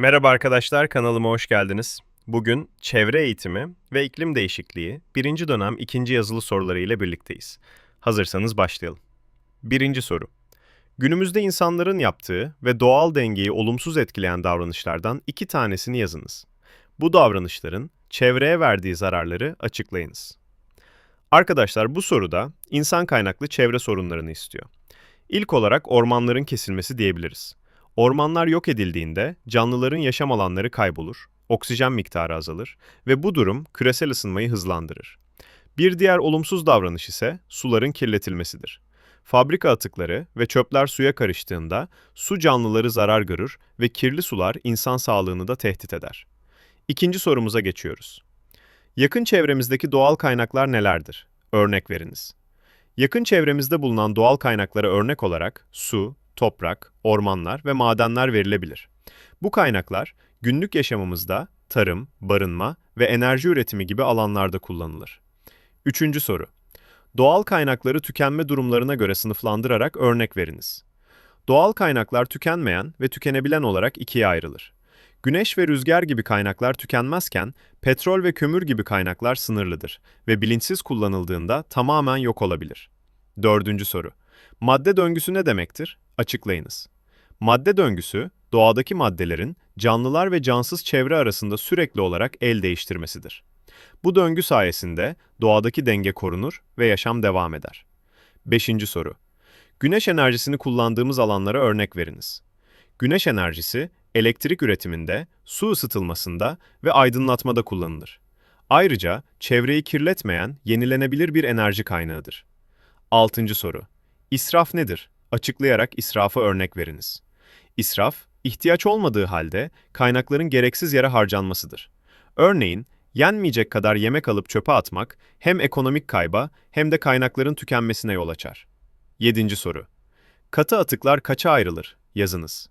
Merhaba arkadaşlar, kanalıma hoş geldiniz. Bugün çevre eğitimi ve iklim değişikliği birinci dönem ikinci yazılı soruları ile birlikteyiz. Hazırsanız başlayalım. Birinci soru. Günümüzde insanların yaptığı ve doğal dengeyi olumsuz etkileyen davranışlardan iki tanesini yazınız. Bu davranışların çevreye verdiği zararları açıklayınız. Arkadaşlar bu soruda insan kaynaklı çevre sorunlarını istiyor. İlk olarak ormanların kesilmesi diyebiliriz. Ormanlar yok edildiğinde canlıların yaşam alanları kaybolur, oksijen miktarı azalır ve bu durum küresel ısınmayı hızlandırır. Bir diğer olumsuz davranış ise suların kirletilmesidir. Fabrika atıkları ve çöpler suya karıştığında su canlıları zarar görür ve kirli sular insan sağlığını da tehdit eder. İkinci sorumuza geçiyoruz. Yakın çevremizdeki doğal kaynaklar nelerdir? Örnek veriniz. Yakın çevremizde bulunan doğal kaynaklara örnek olarak su, toprak, ormanlar ve madenler verilebilir. Bu kaynaklar günlük yaşamımızda tarım, barınma ve enerji üretimi gibi alanlarda kullanılır. Üçüncü soru. Doğal kaynakları tükenme durumlarına göre sınıflandırarak örnek veriniz. Doğal kaynaklar tükenmeyen ve tükenebilen olarak ikiye ayrılır. Güneş ve rüzgar gibi kaynaklar tükenmezken, petrol ve kömür gibi kaynaklar sınırlıdır ve bilinçsiz kullanıldığında tamamen yok olabilir. Dördüncü soru. Madde döngüsü ne demektir? Açıklayınız. Madde döngüsü, doğadaki maddelerin canlılar ve cansız çevre arasında sürekli olarak el değiştirmesidir. Bu döngü sayesinde doğadaki denge korunur ve yaşam devam eder. Beşinci soru. Güneş enerjisini kullandığımız alanlara örnek veriniz. Güneş enerjisi, elektrik üretiminde, su ısıtılmasında ve aydınlatmada kullanılır. Ayrıca çevreyi kirletmeyen, yenilenebilir bir enerji kaynağıdır. Altıncı soru. İsraf nedir? Açıklayarak israfa örnek veriniz. İsraf, ihtiyaç olmadığı halde kaynakların gereksiz yere harcanmasıdır. Örneğin, yenmeyecek kadar yemek alıp çöpe atmak hem ekonomik kayba hem de kaynakların tükenmesine yol açar. Yedinci soru. Katı atıklar kaça ayrılır? Yazınız.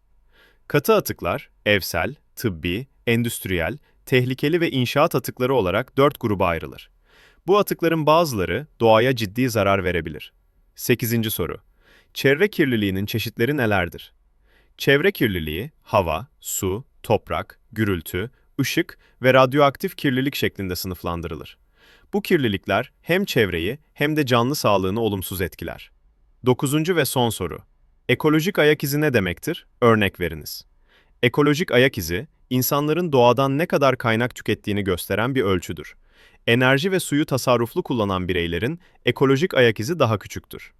Katı atıklar, evsel, tıbbi, endüstriyel, tehlikeli ve inşaat atıkları olarak dört gruba ayrılır. Bu atıkların bazıları doğaya ciddi zarar verebilir. 8. soru. Çevre kirliliğinin çeşitleri nelerdir? Çevre kirliliği, hava, su, toprak, gürültü, ışık ve radyoaktif kirlilik şeklinde sınıflandırılır. Bu kirlilikler hem çevreyi hem de canlı sağlığını olumsuz etkiler. 9. ve son soru. Ekolojik ayak izi ne demektir? Örnek veriniz. Ekolojik ayak izi, insanların doğadan ne kadar kaynak tükettiğini gösteren bir ölçüdür. Enerji ve suyu tasarruflu kullanan bireylerin ekolojik ayak izi daha küçüktür.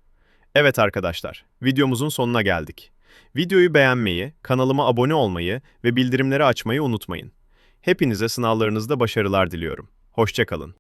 Evet arkadaşlar, videomuzun sonuna geldik. Videoyu beğenmeyi, kanalıma abone olmayı ve bildirimleri açmayı unutmayın. Hepinize sınavlarınızda başarılar diliyorum. Hoşçakalın.